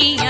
சிற்சபை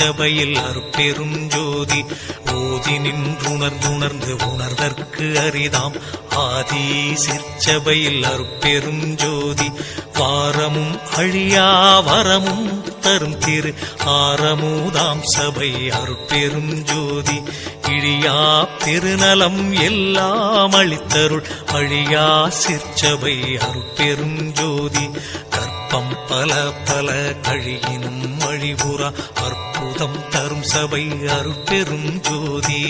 சிற்சபையில் அற்பெரும் ஜோதி. ஓதி நின்றுணர்ந்துணர்ந்து உணர்தற்கு அரிதாம். ஆதி சிற்சபையில் அற்பெரும் ஜோதி. வாரமும் அழியா வரமும் தரும் திரு. ஆரமுதாம் சபை அருட்பெரும் ஜோதி. இழியா பெருநலம் எல்லாம் அளித்தருள். அழியா சிற்சபை அருட்பெரும் ஜோதி. கற்பம் பல பல கழியினும் அழிவுறா அற்புதம் தரும் சபை அருட்பெரும் ஜோதி.